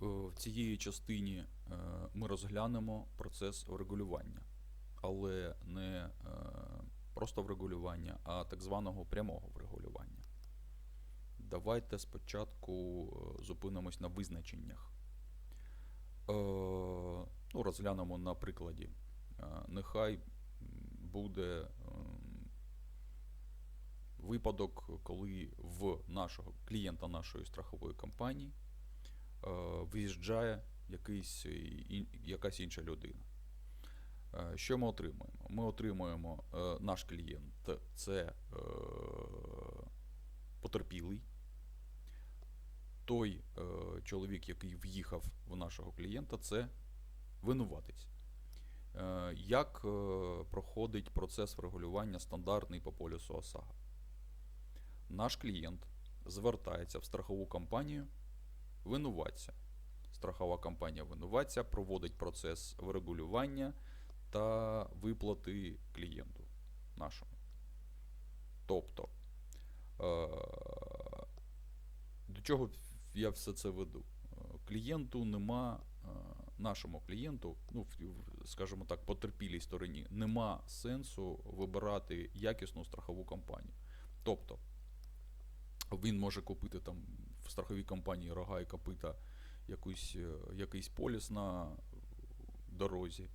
в цієї частині е, ми розглянемо процес врегулювання, але не е, просто врегулювання, а так званого прямого врегулювання. Давайте спочатку е, зупинимось на визначеннях. Е, ну, розглянемо на прикладі. Е, Нехай буде випадок, коли в нашого клієнта нашої страхової компанії е, виїжджає якийсь, е, якась інша людина. Е, Що ми отримуємо? Ми отримуємо е, наш клієнт це е, потерпілий. Той е, чоловік, який в'їхав в нашого клієнта, це винуватець. Е, Як е, проходить процес врегулювання стандартний по полюсу ОСАГО? Наш клієнт звертається в страхову компанію винуватця. Страхова компанія винуватця проводить процес врегулювання та виплати клієнту нашому. Тобто, е, до чого я все це веду? Е, Клієнту нема, е, нашому клієнту, ну, скажімо так, потерпілій стороні, нема сенсу вибирати якісну страхову компанію. Тобто, він може купити там в страховій компанії рога і копита якусь, е, якийсь поліс на дорозі.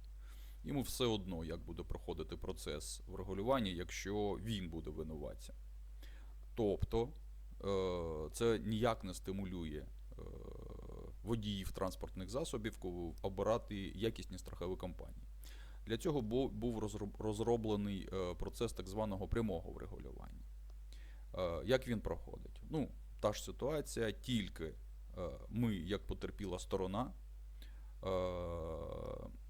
Йому все одно, як буде проходити процес врегулювання, якщо він буде винуватцем. Тобто, е, це ніяк не стимулює е, водіїв транспортних засобів обирати якісні страхові компанії. Для цього був розроблений процес так званого прямого врегулювання. Як він проходить? Ну, та ж ситуація, тільки е, ми, як потерпіла сторона, е,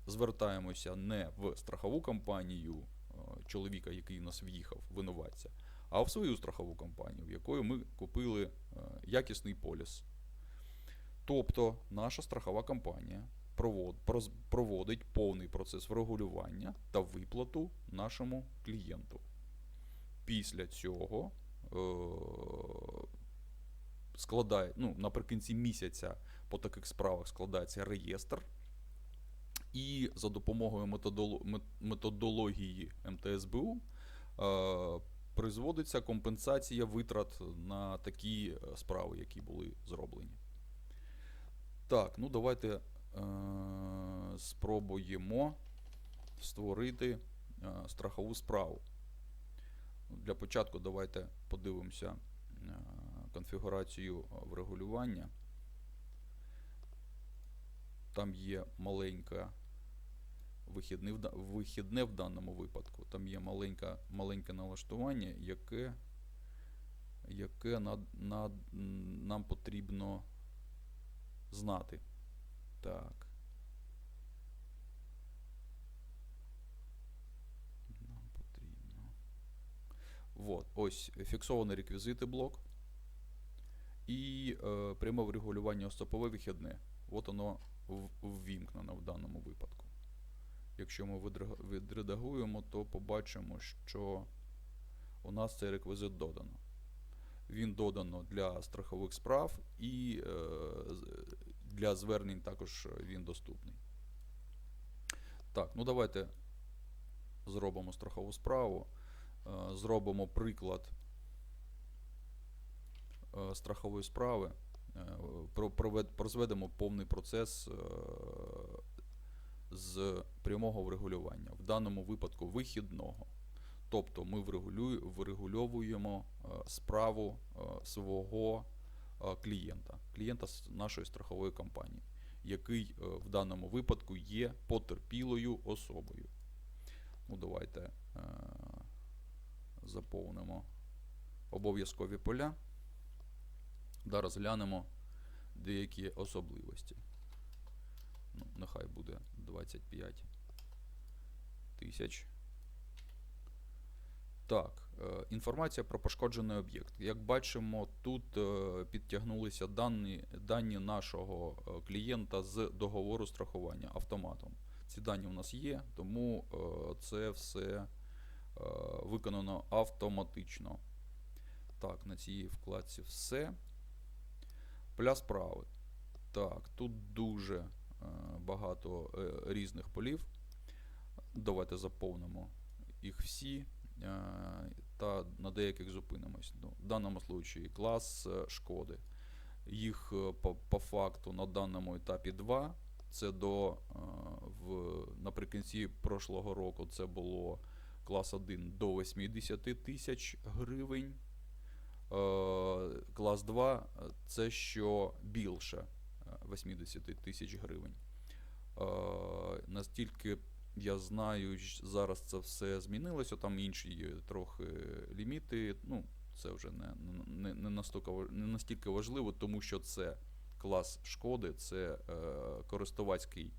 звертаємося не в страхову компанію е, чоловіка, який в нас в'їхав, винуватця, а в свою страхову компанію, в якої ми купили якісний поліс. Тобто наша страхова компанія проводить повний процес врегулювання та виплату нашому клієнту. Після цього складає, ну, наприкінці місяця по таких справах складається реєстр. І за допомогою методоло- методології МТСБУ е, призводиться компенсація витрат на такі е, справи, які були зроблені. Так, ну давайте е, спробуємо створити е, страхову справу. Для початку давайте подивимося конфігурацію е, врегулювання. Там є маленька вихідне в, даному випадку. Там є маленька, маленьке налаштування, яке, яке над, над, нам потрібно знати. Так. Нам потрібно. Вот, ось фіксовані реквізити блок. І е, пряме врегулювання остропове вихідне. От воно ввімкнено в даному випадку. Якщо ми відредагуємо, то побачимо, що у нас цей реквізит додано. Він додано для страхових справ і е, для звернень також він доступний. Так, ну давайте зробимо страхову справу. Е, Зробимо приклад страхової справи. Е, Прозведемо повний процес е, з прямого врегулювання, в даному випадку вихідного. Тобто ми врегульовуємо е, справу е, свого е, клієнта, клієнта нашої страхової компанії, який е, в даному випадку є потерпілою особою. Ну, давайте е, заповнимо обов'язкові поля да розглянемо деякі особливості. Ну, нехай буде 25 тисяч. Так, е, інформація про пошкоджений об'єкт. Як бачимо, тут е, підтягнулися дані, дані нашого е, клієнта з договору страхування автоматом. Ці дані у нас є, тому це все виконано автоматично. Так, на цій вкладці все. Поля справи. Так, тут дуже е, багато е, різних полів. Давайте заповнимо їх всі е, та на деяких зупинимось. Ну, в даному случаї клас шкоди. Їх по, по факту на даному етапі два. Це до в, наприкінці прошлого року це було клас 1 до 80 тисяч гривень. Е, Клас 2 е, це що більше е, 80 тисяч гривень. Е, Настільки я знаю, зараз це все змінилося, там інші трохи ліміти. Ну, це вже не, не, не, настільки, не настільки важливо, тому що це клас шкоди, це е, користувацький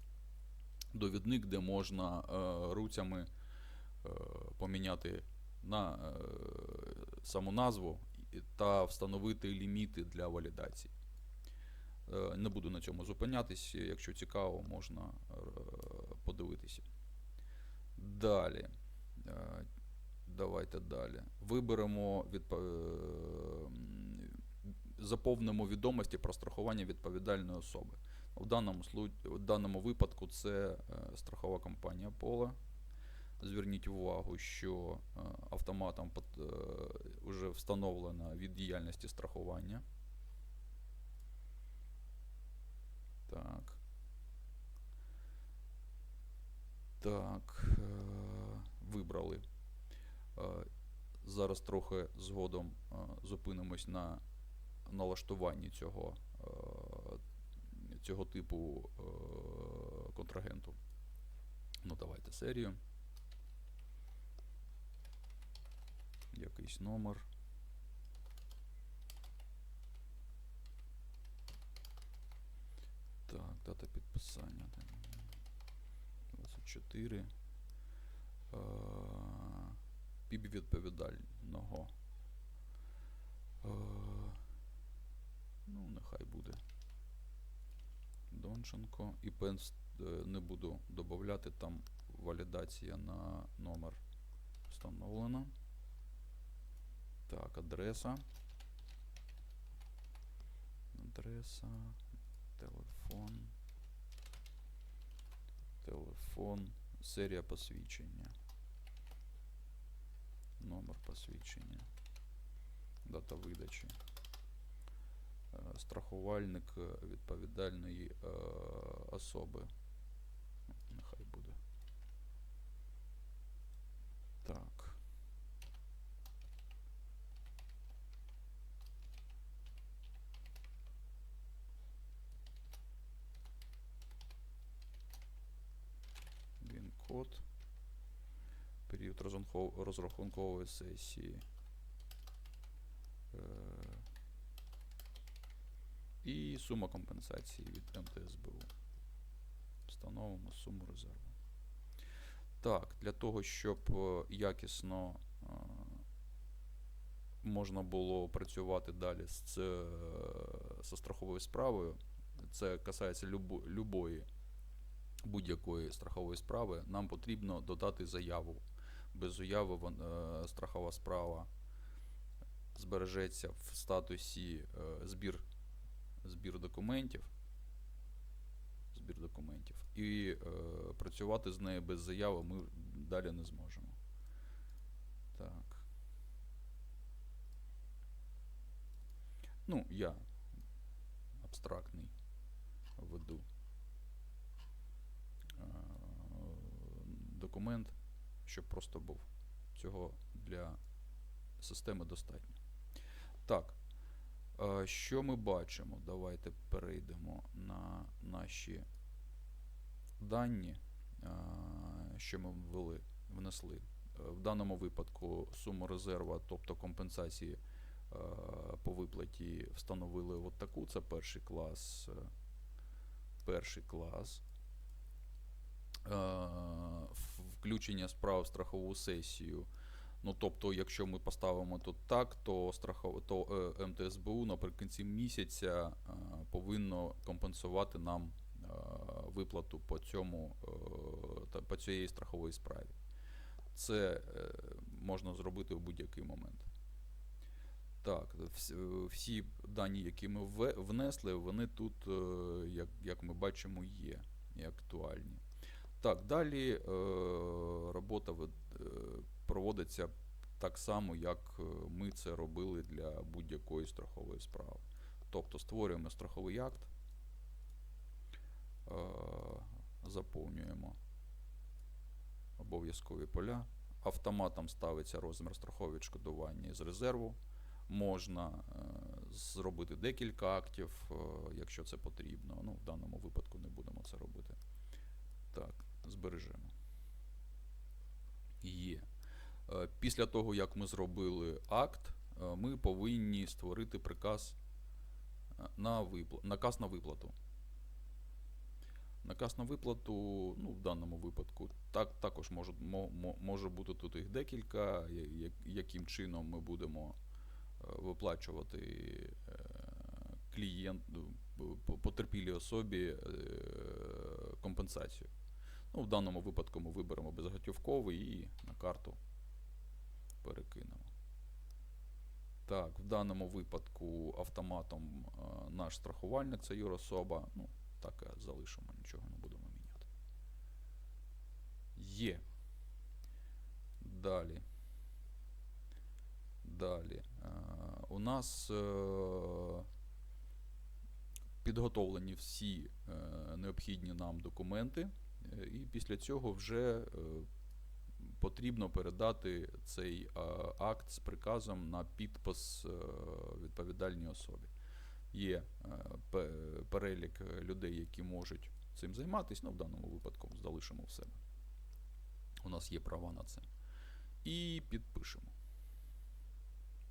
довідник, де можна е, руцями е, поміняти на е, саму назву та встановити ліміти для валідації. Е, Не буду на цьому зупинятись. Якщо цікаво, можна е, подивитися. Далі. Е, Давайте далі. Виберемо відпо... е, заповнимо відомості про страхування відповідальної особи. В даному, в даному випадку це страхова компанія Пола. Зверніть увагу, що е, автоматом вже встановлена від діяльності страхування. Так. Так. е, Вибрали. Е, Зараз трохи згодом е, зупинимось на налаштуванні цього, е, цього типу е, контрагенту. Ну, давайте серію. Якийсь номер. Так, дата підписання. 24. Е, Піп відповідального. Ну, нехай буде. Донченко. І пенс е, не буду додавати, там валідація на номер встановлена. Так, адреса. Адреса. Телефон. Телефон. Серія посвідчення. Номер посвідчення. Дата видачі. Е, Страхувальник е, відповідальної е, особи. Ну, Нехай буде. Так. Він. Період розрахункової сесії. Е, І сума компенсації від МТСБУ. Встановимо суму резерву. Так, для того, щоб е, якісно е, можна було працювати далі з, зі страховою справою, це касається любо, любої будь-якої страхової справи, нам потрібно додати заяву. Без вон- е, страхова справа збережеться в статусі е, збір, збір документів. Збір документів. І е, працювати з нею без заяви ми далі не зможемо. Так. Ну, я абстрактний веду е, документ, щоб просто був. Цього для системи достатньо. Так. е, Що ми бачимо? Давайте перейдемо на наші дані, е, що ми ввели, внесли. Е, В даному випадку суму резерва, тобто компенсації по виплаті, встановили от таку. Це перший клас. Перший клас. Е, Включення справ в страхову сесію. Ну, тобто, якщо ми поставимо тут так, то, страхов... то е, МТСБУ наприкінці місяця е, повинно компенсувати нам е, виплату по цьому е, по цієї страхової справі. Це е, можна зробити в будь-який момент. Так, всі дані, які ми внесли, вони тут, е, як, як ми бачимо, є і актуальні. Так, далі е, робота е, проводиться так само, як е, ми це робили для будь-якої страхової справи. Тобто створюємо страховий акт, е, заповнюємо обов'язкові поля. Автоматом ставиться розмір страхового відшкодування із резерву. Можна е, зробити декілька актів, е, якщо це потрібно. Ну, в даному випадку не будемо це робити. Так, збережемо. Є. Е, Після того, як ми зробили акт, е, ми повинні створити приказ е, на випла... наказ на виплату. Наказ на виплату, ну, в даному випадку, так, також може, мо- мо- може бути тут їх декілька, яким чином ми будемо виплачувати клієнту, по- потерпілій особі компенсацію. Ну, в даному випадку ми виберемо безготівковий і на карту перекинемо. Так, в даному випадку автоматом е, наш страхувальник це юрособа. Ну, так і залишимо, нічого не будемо міняти. Є. Далі. Далі. Е, у нас е, підготовлені всі необхідні нам документи, і після цього вже е, потрібно передати цей е, акт з приказом на підпис е, відповідальній особі. Є перелік людей, які можуть цим займатися, ну в даному випадку залишимо в себе. У нас є права на це. І підпишемо.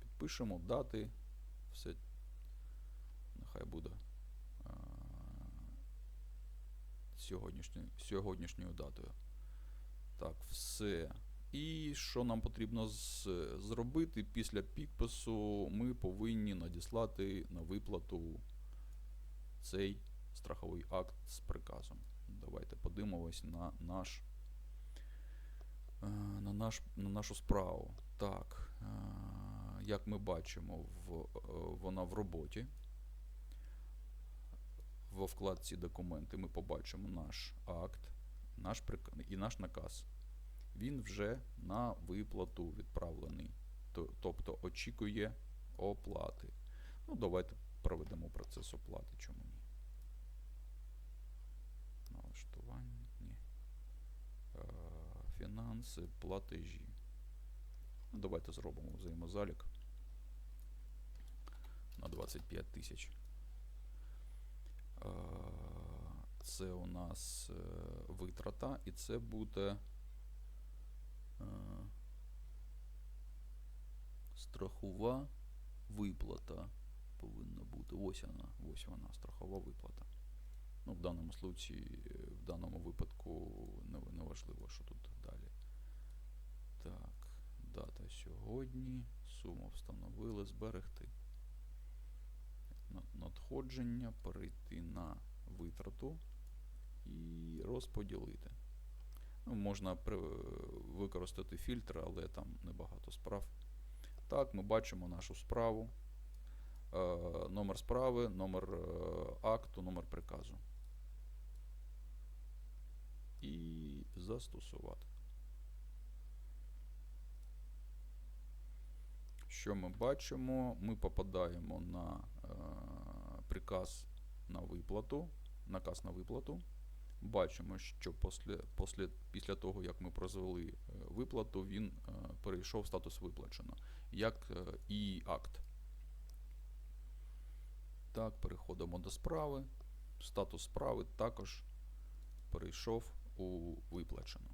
Підпишемо дати. Все. Нехай буде е, сьогоднішньою, сьогоднішньою датою. Так, все. І що нам потрібно з- зробити після підпису, ми повинні надіслати на виплату цей страховий акт з приказом. Давайте подивимось на наш е, на, наш, на нашу справу. Так, е, як ми бачимо, в, е, вона в роботі. Во вкладці документи ми побачимо наш акт наш і наш наказ. Він вже на виплату відправлений. Тобто очікує оплати. Ну, давайте проведемо процес оплати. Чому ні? Налаштування. Ні. Е, Фінанси, платежі. Ну, давайте зробимо взаємозалік на 25 тисяч. Е, Це у нас е, витрата, і це буде е, страхова виплата повинна бути. Ось вона, ось вона, страхова виплата. Ну, в даному случаї, в даному випадку не, важливо, що тут далі. Так, дата сьогодні. Суму встановили, зберегти. На- Надходження, перейти на витрату і розподілити. Ну, можна використати фільтр, але там небагато справ. Так, ми бачимо нашу справу. Е, номер справи, номер е, акту, номер приказу. І застосувати. Що ми бачимо? Ми попадаємо на е, приказ на виплату, наказ на виплату. Бачимо, що після, після, після того, як ми прозвели е, виплату, він е, перейшов в статус виплачено, як е, і акт. Так, переходимо до справи. Статус справи також перейшов у виплачено.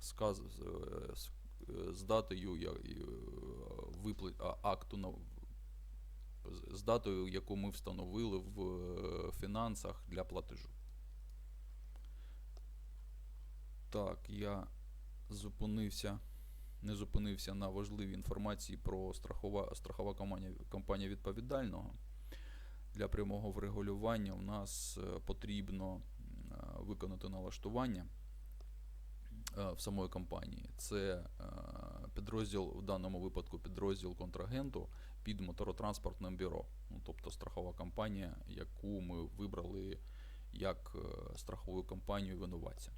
Сказ, з, датою е, випла- а, акту на з- датою, яку ми встановили в е, фінансах для платежу. Так, я зупинився, не зупинився на важливій інформації про страхова, страхова компанія, компанія відповідального. Для прямого врегулювання у нас е, потрібно виконати налаштування. Е, в самої компанії. Це е, підрозділ, в даному випадку підрозділ контрагенту під моторотранспортним бюро. Ну, тобто страхова компанія, яку ми вибрали як е, страхову компанію винуватця.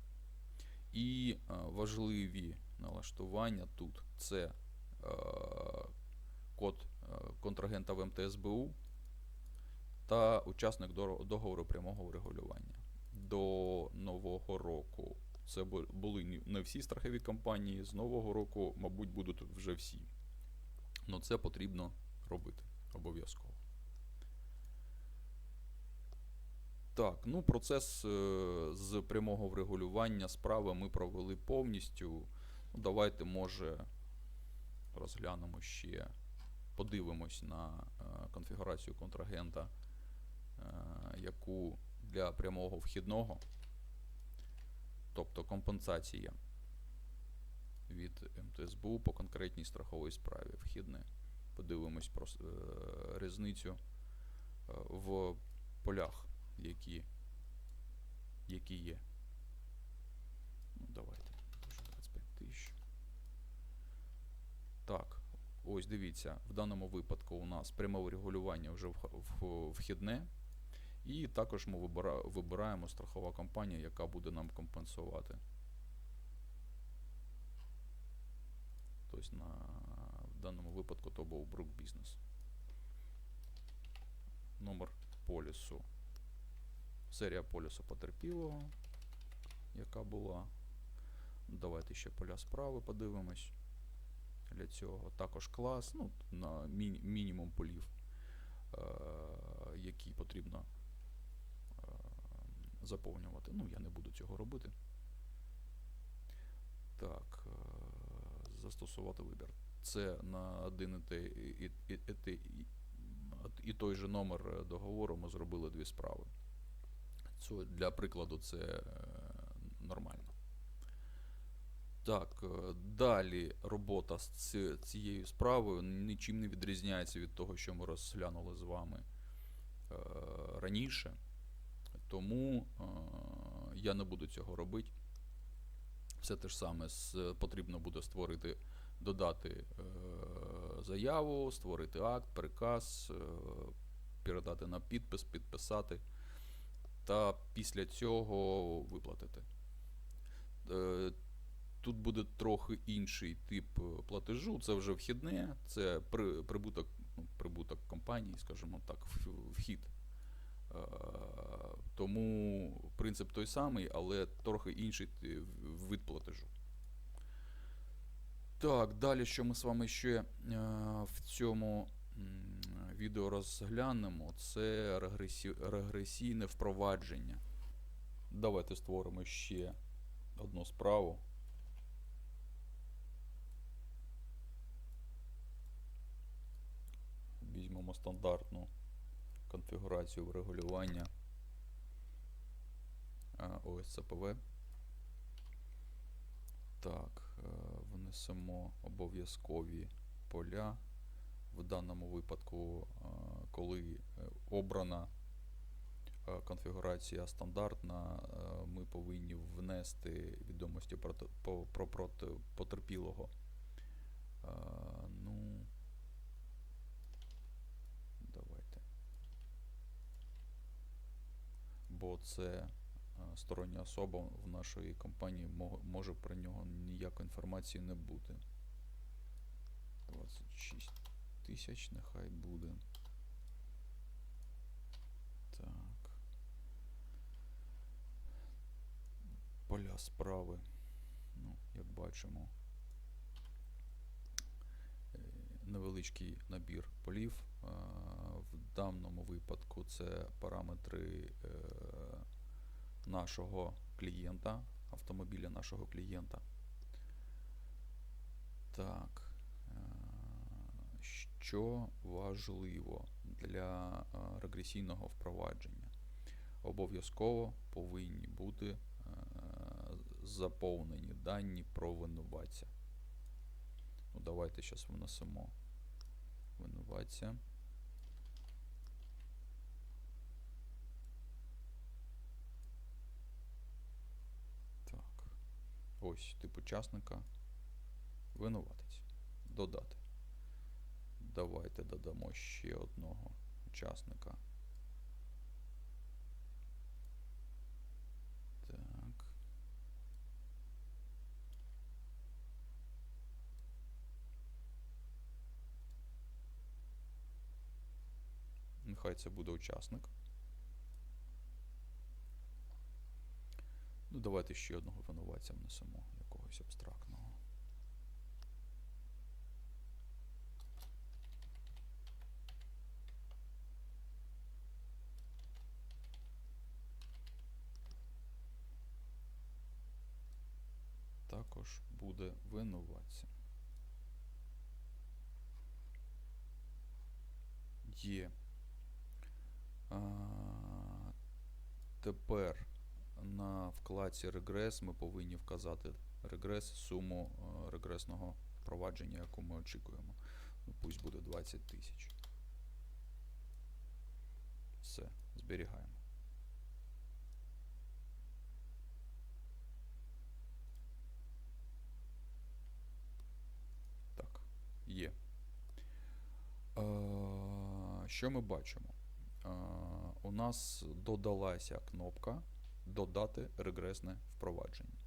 І важливі налаштування тут це код контрагента в МТСБУ та учасник договору прямого врегулювання. До нового року це були не всі страхові компанії. З нового року, мабуть, будуть вже всі. Ну це потрібно робити обов'язково. Так, ну процес е, з прямого врегулювання справи ми провели повністю. Ну, давайте, може, розглянемо ще, подивимось на е, конфігурацію контрагента, е, яку для прямого вхідного, тобто компенсація від МТСБУ по конкретній страховій справі вхідне. Подивимось про е, різницю е, в полях, які, які є. Ну, давайте, 25 тисяч. Так, ось дивіться, в даному випадку у нас пряме регулювання вже вхідне. І також ми вибираємо страхова компанія, яка буде нам компенсувати. Тобто на, в даному випадку то був Брук Бізнес. Номер полісу. Серія полісу потерпілого, яка була. Давайте ще поля справи подивимось. Для цього також клас, ну, на мінімум полів, е, які потрібно заповнювати. Ну, я не буду цього робити. Так, е, застосувати вибір. Це на один і, і, і, і, і, той же номер е, договору ми зробили дві справи. Це, для прикладу, це е, нормально. Так, далі робота з цією справою нічим не відрізняється від того, що ми розглянули з вами раніше. Тому я не буду цього робити. Все те ж саме потрібно буде створити, додати е, заяву, створити акт, приказ, е, передати на підпис, підписати та після цього виплатити. Е, Тут буде трохи інший тип платежу. Це вже вхідне, це при, прибуток, ну, прибуток компанії, скажімо так, вхід. Е, Тому принцип той самий, але трохи інший вид платежу. Так, далі, що ми з вами ще е, в цьому відео розглянемо, це регресі... регресійне впровадження. Давайте створимо ще одну справу. Візьмемо стандартну конфігурацію врегулювання ОСЦПВ. Так, е, внесемо обов'язкові поля. В даному випадку, е, коли е, обрана конфігурація стандартна, ми повинні внести відомості про, потерпілого. Ну, давайте. Бо це е, стороння особа в нашої компанії може про нього ніякої інформації не бути. 26 тисяч нехай буде. Так. Поля справи. Ну, як бачимо. е, Невеличкий набір полів. Е, В даному випадку це параметри е, нашого клієнта, автомобіля нашого клієнта. Так. е, Що важливо для регресійного впровадження? Обов'язково повинні бути заповнені дані про винуватця. Ну, давайте зараз внесемо винуватця. Так. Ой, Ось тип учасника. Винуватець. Додати. Давайте додамо ще одного учасника. Так. Нехай це буде учасник. Ну, давайте ще одного винуватця внесемо, якогось абстрактного. Також буде винуватцем. Є. А, тепер на вкладці регрес ми повинні вказати регрес, суму е, регресного впровадження, яку ми очікуємо. Ну, пусть буде 20 тисяч. Все, зберігаємо. Так, є. Е, Що ми бачимо? Е, У нас додалася кнопка Додати регресне впровадження.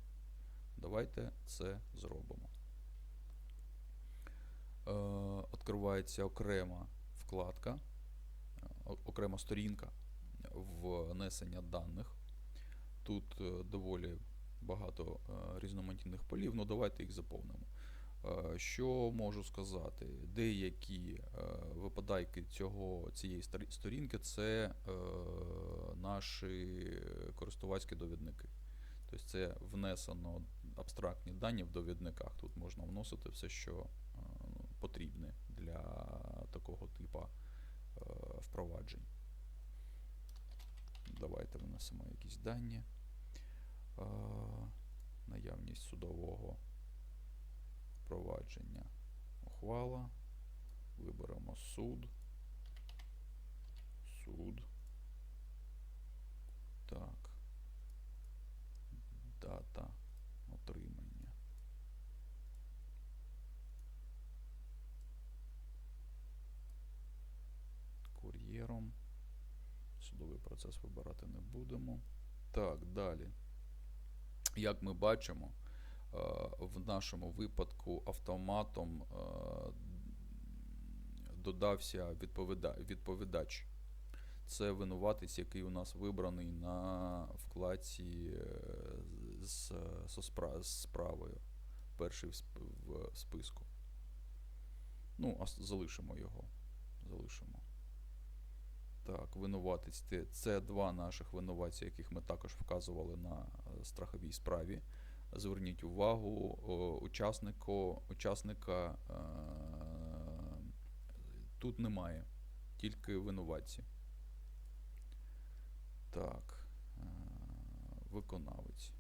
Давайте це зробимо. Е, Відкривається окрема вкладка, е, окрема сторінка внесення даних. Тут е, доволі багато е, різноманітних полів, ну давайте їх заповнимо. Е, Що можу сказати? Деякі е, випадайки цього, цієї сторінки це е, наші користувацькі довідники. Тобто це внесено абстрактні дані в довідниках. Тут можна вносити все, що потрібне для такого типу впроваджень. Давайте внесемо якісь дані. Наявність судового впровадження ухвала. Виберемо суд. Суд. Так. Дата отримання. Кур'єром. Судовий процес вибирати не будемо. Так, далі. Як ми бачимо, в нашому випадку автоматом е, додався відповідач. Це винуватець, який у нас вибраний на вкладці е, з, справою. Перший в сп- в списку. Ну, а залишимо його. Залишимо. Так, винуватець. Це- два наших винуватця, яких ми також вказували на е, страховій справі. Зверніть увагу, учаснику, учасника е, тут немає, тільки винуватці. Так, е, виконавець.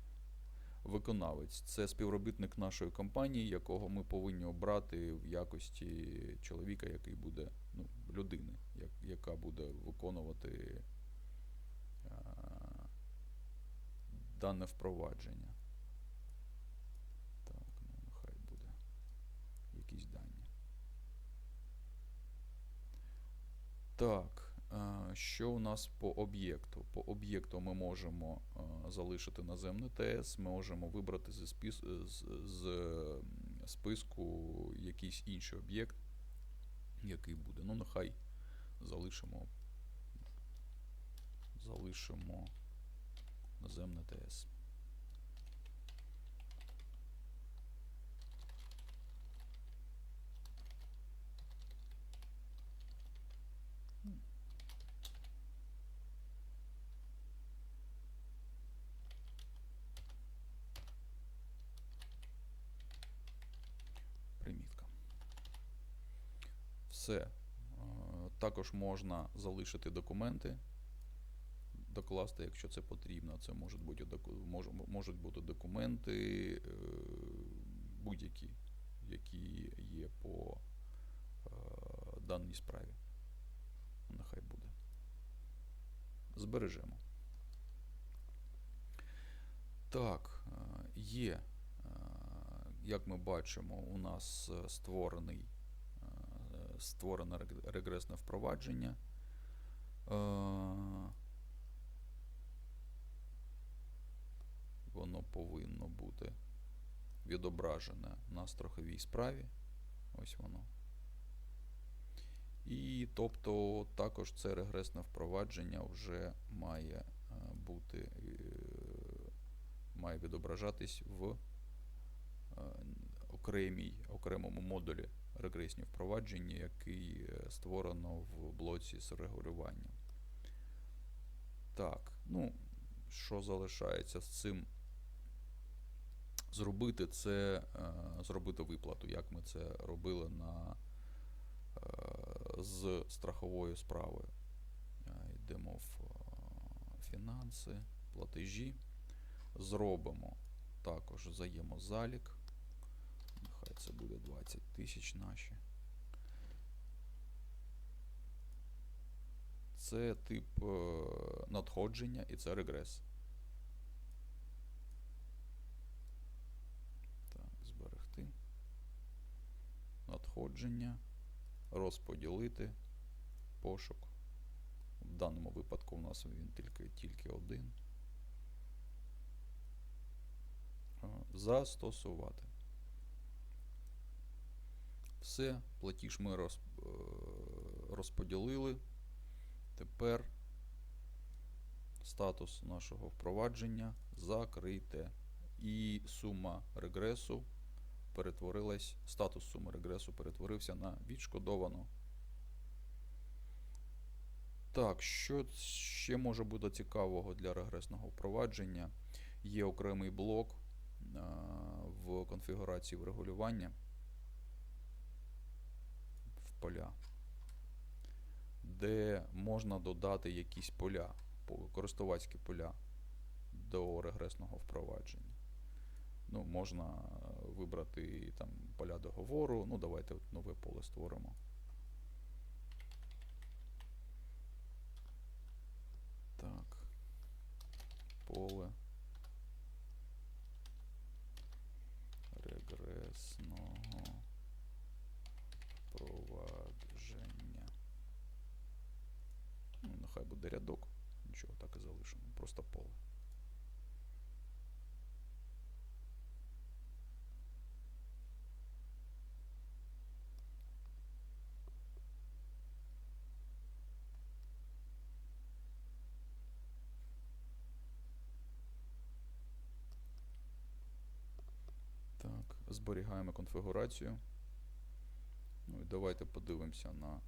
Виконавець це співробітник нашої компанії, якого ми повинні обрати в якості чоловіка, який буде, ну, людини, як, яка буде виконувати е, дане впровадження. Так, ну нехай буде якісь дані. Так, е, що у нас по об'єкту? По об'єкту ми можемо е, залишити наземний ТС, ми можемо вибрати зі спис, з, з списку якийсь інший об'єкт, який буде. Ну, нехай залишимо. Залишимо наземне ТС. Все. Е, Також можна залишити документи, докласти, якщо це потрібно. Це можуть бути, можуть бути документи е, будь-які, які є по е, даній справі. Нехай буде. Збережемо. Так, є як ми бачимо, у нас створений, створене регресне впровадження. Е, Воно повинно бути відображене на страховій справі. Ось воно. І тобто також це регресне впровадження вже має е, бути, е, має відображатись в окремій, окремому модулі регресні впровадження, який е, створено в блоці з регулюванням. Так, ну, що залишається з цим зробити, це е, зробити виплату, як ми це робили на, е, з страховою справою. Йдемо в фінанси, платежі. Зробимо також взаємозалік. Це буде 20 тисяч наші. Це тип е, надходження і це регрес. Так, зберегти. Надходження. Розподілити. Пошук. В даному випадку у нас він тільки, тільки один. Е, Застосувати. Все, платіж ми е, розподілили. Тепер статус нашого впровадження закрите. І сума регресу перетворилась, статус суми регресу перетворився на відшкодовано. Так, що ще може бути цікавого для регресного впровадження? Є окремий блок а, в конфігурації врегулювання поля, де можна додати якісь поля, користувацькі поля до регресного впровадження. Ну, можна е, вибрати там поля договору. Ну, давайте от нове поле створимо. Так. Поле регресного впровадження. Буде рядок. Нічого, так і залишимо. Просто поле. Так, зберігаємо конфігурацію. Ну і давайте подивимося на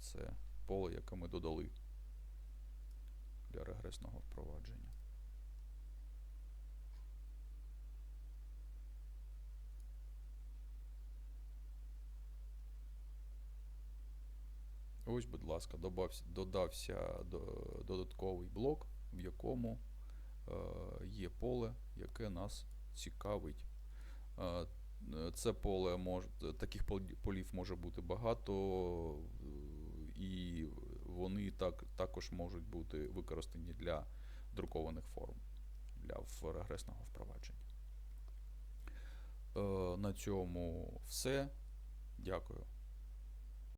це поле, яке ми додали для регресного впровадження. Ось, будь ласка, добався, додався додатковий блок, в якому е, є поле, яке нас цікавить. Е, Це поле може таких пол- полів може бути багато, і вони так, також можуть бути використані для друкованих форм для регресного впровадження. Е, На цьому все. Дякую.